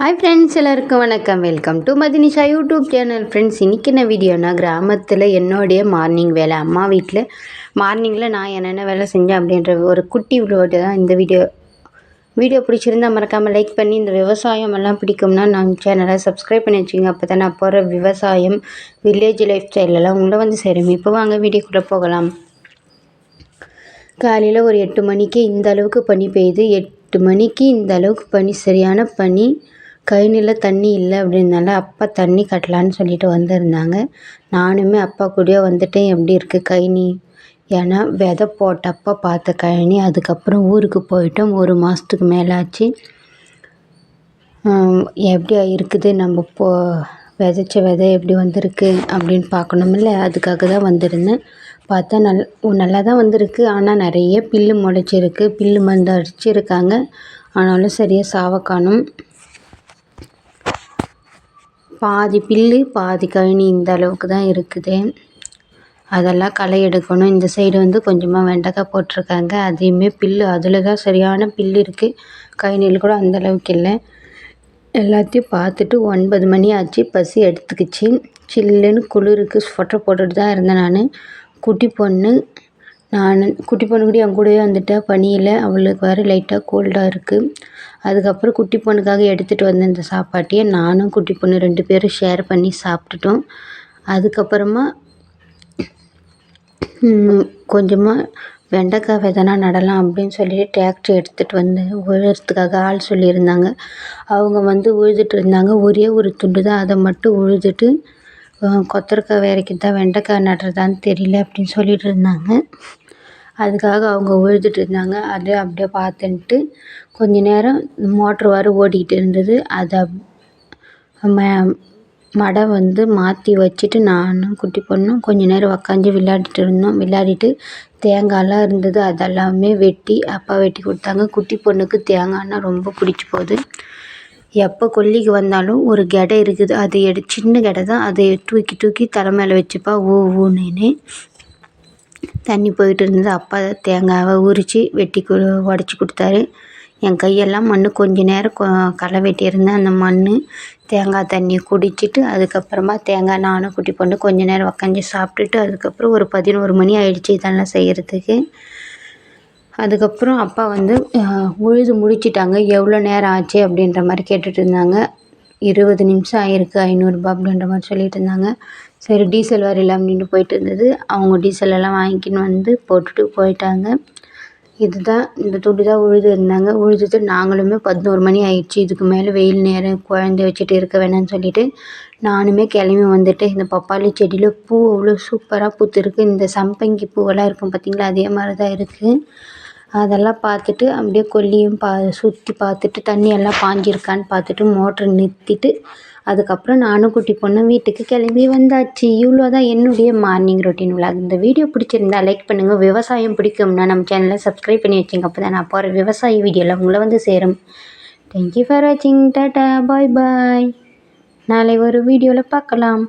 Hi friends எல்லாருக்கும் வணக்கம். Welcome to Mathinisha YouTube channel friends இன்றைக்கி என்ன வீடியோனா கிராமத்தில் என்னுடைய மார்னிங் வேலை. அம்மா வீட்டில் மார்னிங்கில் நான் என்னென்ன வேலை செஞ்சேன் அப்படின்ற ஒரு குட்டி வீடியோ தான் இந்த வீடியோ வீடியோ பிடிச்சிருந்தா மறக்காமல் லைக் பண்ணி இந்த விவசாயம் எல்லாம் பிடிக்கும்னா நம்ம சேனலை சப்ஸ்கிரைப் பண்ணி வச்சுங்க அப்போ தான் நான் போகிற விவசாயம் வில்லேஜ் லைஃப் ஸ்டைலெல்லாம் உங்களை வந்து சேரும். இப்போ வாங்க வீடியோக்குள்ளே போகலாம். காலையில் ஒரு எட்டு மணிக்கு இந்த அளவுக்கு பனி பெய்யுது. எட்டு மணிக்கு இந்த அளவுக்கு பனி சரியான பனி. கழனில தண்ணி இல்லை அப்படின்னால அப்பா தண்ணி கட்டலான்னு சொல்லிட்டு வந்திருந்தாங்க. நானுமே அப்பா கூடயே வந்துட்டேன். எப்படி இருக்குது கழனி ஏன்னா விதை போட்டப்போ பார்த்த கழனி அதுக்கப்புறம் ஊருக்கு போயிட்டோம். ஒரு மாதத்துக்கு மேலே ஆச்சு எப்படி இருக்குது? நம்ம போ விதைச்ச விதை எப்படி வந்திருக்கு அப்படின்னு பார்க்கணுமில்ல. அதுக்காக தான் வந்திருந்தேன். பார்த்தா நல் நல்லா தான் வந்திருக்கு. ஆனால் நிறைய புல்லு முளைச்சிருக்கு. புல்லு மருந்து அடிச்சிருக்காங்க. ஆனாலும் சரியாக சாவ காணும் பாதி புல்லு பாதி கழனி இந்த அளவுக்கு தான் இருக்குது. அதெல்லாம் களை எடுக்கணும். இந்த சைடு வந்து கொஞ்சமாக வெண்டைக்காய் போட்டிருக்காங்க. அதையுமே புல்லு அதில் தான் சரியான புல்லு இருக்குது கழனியில் கூட அந்த அளவுக்கு இல்லை. எல்லாத்தையும் பார்த்துட்டு ஒன்பது மணி ஆச்சு. பசி எடுத்துக்கிச்சு. சில்லுன்னு குளிருக்கு ஸ்வெட்டர் போட்டுட்டு தான் இருந்தேன் நான். குட்டி பொண்ணு நான் குட்டி பொண்ணு கூட என் கூடவே வந்துட்டா பனியில். அவளுக்கு வேறு லைட்டாக கோல்டாக இருக்குது அதுக்கப்புறம் குட்டி பொண்ணுக்காக எடுத்துகிட்டு வந்த இந்த சாப்பாட்டையே நானும் குட்டி பொண்ணு ரெண்டு பேரும் ஷேர் பண்ணி சாப்பிட்டுட்டோம். அதுக்கப்புறமா கொஞ்சமாக வெண்டைக்காய் விதைனா நடலாம் அப்படின்னு சொல்லிட்டு டிராக்டர் எடுத்துகிட்டு வந்து உழுறதுக்காக ஆள் சொல்லியிருந்தாங்க. அவங்க வந்து உழுதுட்டு இருந்தாங்க. ஒரே ஒரு துண்டு தான் அதை மட்டும் உழுதுட்டு கொத்தரக்காய் தான் வெண்டைக்காய் நடுறதான்னு தெரியல அப்படின்னு சொல்லிட்டு இருந்தாங்க. அதுக்காக அவங்க உழுதுட்டு இருந்தாங்க. அதை அப்படியே பார்த்துன்ட்டு கொஞ்ச நேரம் மோட்ரு வேறு ஓடிக்கிட்டு இருந்தது. அதை ம மடை வந்து மாற்றி வச்சுட்டு நானும் குட்டி பொண்ணும் கொஞ்ச நேரம் உக்காந்து விளையாடிட்டு இருந்தோம். விளையாடிட்டு தேங்காய்லாம் இருந்தது. அதெல்லாமே வெட்டி அப்பா வெட்டி கொடுத்தாங்க. குட்டி பொண்ணுக்கு தேங்காய்னா ரொம்ப பிடிச்சி போகுது. எப்போ கொல்லிக்கு வந்தாலும் ஒரு கெடை இருக்குது. அது எடு சின்ன கெடை தான். அதை தூக்கி தூக்கி தலை மேலே வச்சுப்பா. ஊ ஊன்னு. தண்ணி போயிட்டு இருந்தது. அப்பா தேங்காவை உரித்து வெட்டி கு உடச்சி கொடுத்தாரு. என் கையெல்லாம் மண் கொஞ்ச நேரம் கொ களை வெட்டியிருந்தேன் அந்த மண் தேங்காய் தண்ணியை குடிச்சிட்டு அதுக்கப்புறமா தேங்காய் நானும் குட்டி பொண்ணு கொஞ்ச நேரம் உக்காஞ்சி சாப்பிட்டுட்டு அதுக்கப்புறம் ஒரு பதினோரு மணி ஆயிடுச்சு இதெல்லாம் செய்கிறதுக்கு அதுக்கப்புறம் அப்பா வந்து உழுது முடிச்சிட்டாங்க. எவ்வளோ நேரம் ஆச்சு அப்படின்ற மாதிரி கேட்டுட்டு இருந்தாங்க. இருபது நிமிஷம் ஆயிருக்கு. ஐநூறுரூபா அப்படின்ற மாதிரி சொல்லிட்டு இருந்தாங்க. சரி டீசல் வேறு இல்லாமல் நின்று போயிட்டு இருந்தது. அவங்க டீசல் எல்லாம் வாங்கிக்கின்னு வந்து போட்டுட்டு போயிட்டாங்க. இதுதான் இந்த துண்டு தான் உழுது இருந்தாங்க. உழுதுட்டு நாங்களுமே பதினோரு மணி ஆயிடுச்சு. இதுக்கு மேலே வெயில் நேரம் குழந்தைய வச்சுட்டு இருக்க வேணாம்னு சொல்லிட்டு நானுமே கிளம்பி வந்துட்டு இந்த பப்பாளி செடியில் பூ அவ்வளோ சூப்பராக பூத்துருக்கு. இந்த சம்பங்கி பூவெல்லாம் இருக்கும் பார்த்திங்களா அதே மாதிரி தான் இருக்குது அதெல்லாம் பார்த்துட்டு அப்படியே கொல்லியும் பா சுற்றி பார்த்துட்டு தண்ணி எல்லாம் பாஞ்சிருக்கான்னு பார்த்துட்டு மோட்ரு நிறுத்திட்டு அதுக்கப்புறம் நானும் குட்டி பொண்ணும் வீட்டுக்கு கிளம்பி வந்தாச்சு. இவ்வளோ தான் என்னுடைய மார்னிங் ரொட்டீன் விளாக் இந்த வீடியோ பிடிச்சிருந்தா லைக் பண்ணுங்கள் விவசாயம் பிடிக்கும்னா நம்ம சேனலை சப்ஸ்கிரைப் பண்ணி வச்சுங்க. அப்போ தான் நான் போகிற விவசாய வீடியோவில் உங்களை வந்து சேரும். தேங்க்யூ ஃபார் வாட்சிங் டாட்டா பாய் பாய் நாளை ஒரு வீடியோவில் பார்க்கலாம்.